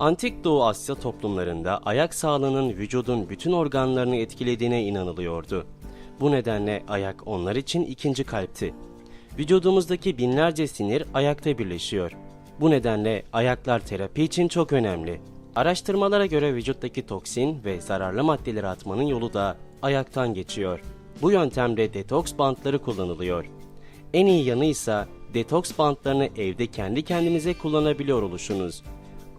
Antik Doğu Asya toplumlarında ayak sağlığının vücudun bütün organlarını etkilediğine inanılıyordu. Bu nedenle ayak onlar için ikinci kalpti. Vücudumuzdaki binlerce sinir ayakta birleşiyor. Bu nedenle ayaklar terapi için çok önemli. Araştırmalara göre vücuttaki toksin ve zararlı maddeleri atmanın yolu da ayaktan geçiyor. Bu yöntemde detoks bantları kullanılıyor. En iyi yanı ise detoks bantlarını evde kendi kendinize kullanabiliyor oluşunuz.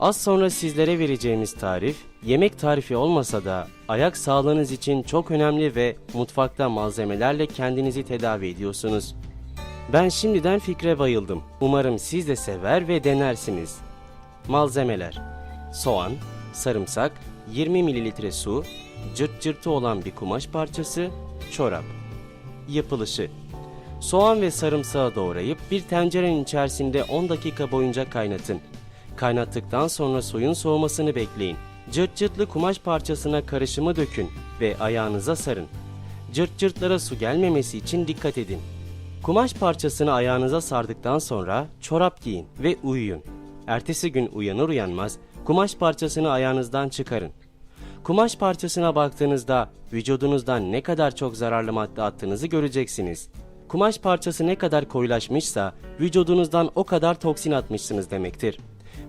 Az sonra sizlere vereceğimiz tarif, yemek tarifi olmasa da ayak sağlığınız için çok önemli ve mutfakta malzemelerle kendinizi tedavi ediyorsunuz. Ben şimdiden fikre bayıldım. Umarım siz de sever ve denersiniz. Malzemeler Soğan, sarımsak, 20 ml su, cırt cırtı olan bir kumaş parçası, çorap. Yapılışı Soğan ve sarımsağı doğrayıp bir tencerenin içerisinde 10 dakika boyunca kaynatın. Kaynattıktan sonra suyun soğumasını bekleyin. Cırt cırtlı kumaş parçasına karışımı dökün ve ayağınıza sarın. Cırt cırtlara su gelmemesi için dikkat edin. Kumaş parçasını ayağınıza sardıktan sonra çorap giyin ve uyuyun. Ertesi gün uyanır uyanmaz kumaş parçasını ayağınızdan çıkarın. Kumaş parçasına baktığınızda vücudunuzdan ne kadar çok zararlı madde attığınızı göreceksiniz. Kumaş parçası ne kadar koyulaşmışsa vücudunuzdan o kadar toksin atmışsınız demektir.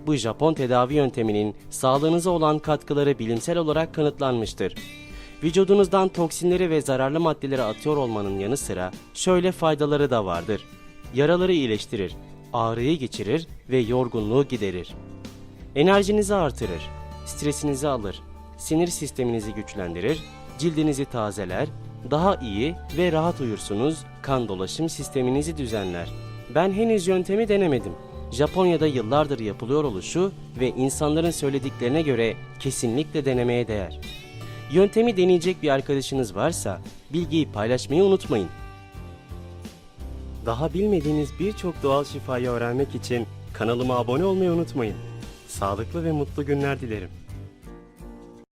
Bu Japon tedavi yönteminin sağlığınıza olan katkıları bilimsel olarak kanıtlanmıştır. Vücudunuzdan toksinleri ve zararlı maddeleri atıyor olmanın yanı sıra şöyle faydaları da vardır. Yaraları iyileştirir, ağrıyı geçirir ve yorgunluğu giderir. Enerjinizi artırır, stresinizi alır, sinir sisteminizi güçlendirir, cildinizi tazeler, daha iyi ve rahat uyursunuz, kan dolaşım sisteminizi düzenler. Ben henüz yöntemi denemedim. Japonya'da yıllardır yapılıyor oluşu ve insanların söylediklerine göre kesinlikle denemeye değer. Yöntemi deneyecek bir arkadaşınız varsa bilgiyi paylaşmayı unutmayın. Daha bilmediğiniz birçok doğal şifayı öğrenmek için kanalıma abone olmayı unutmayın. Sağlıklı ve mutlu günler dilerim.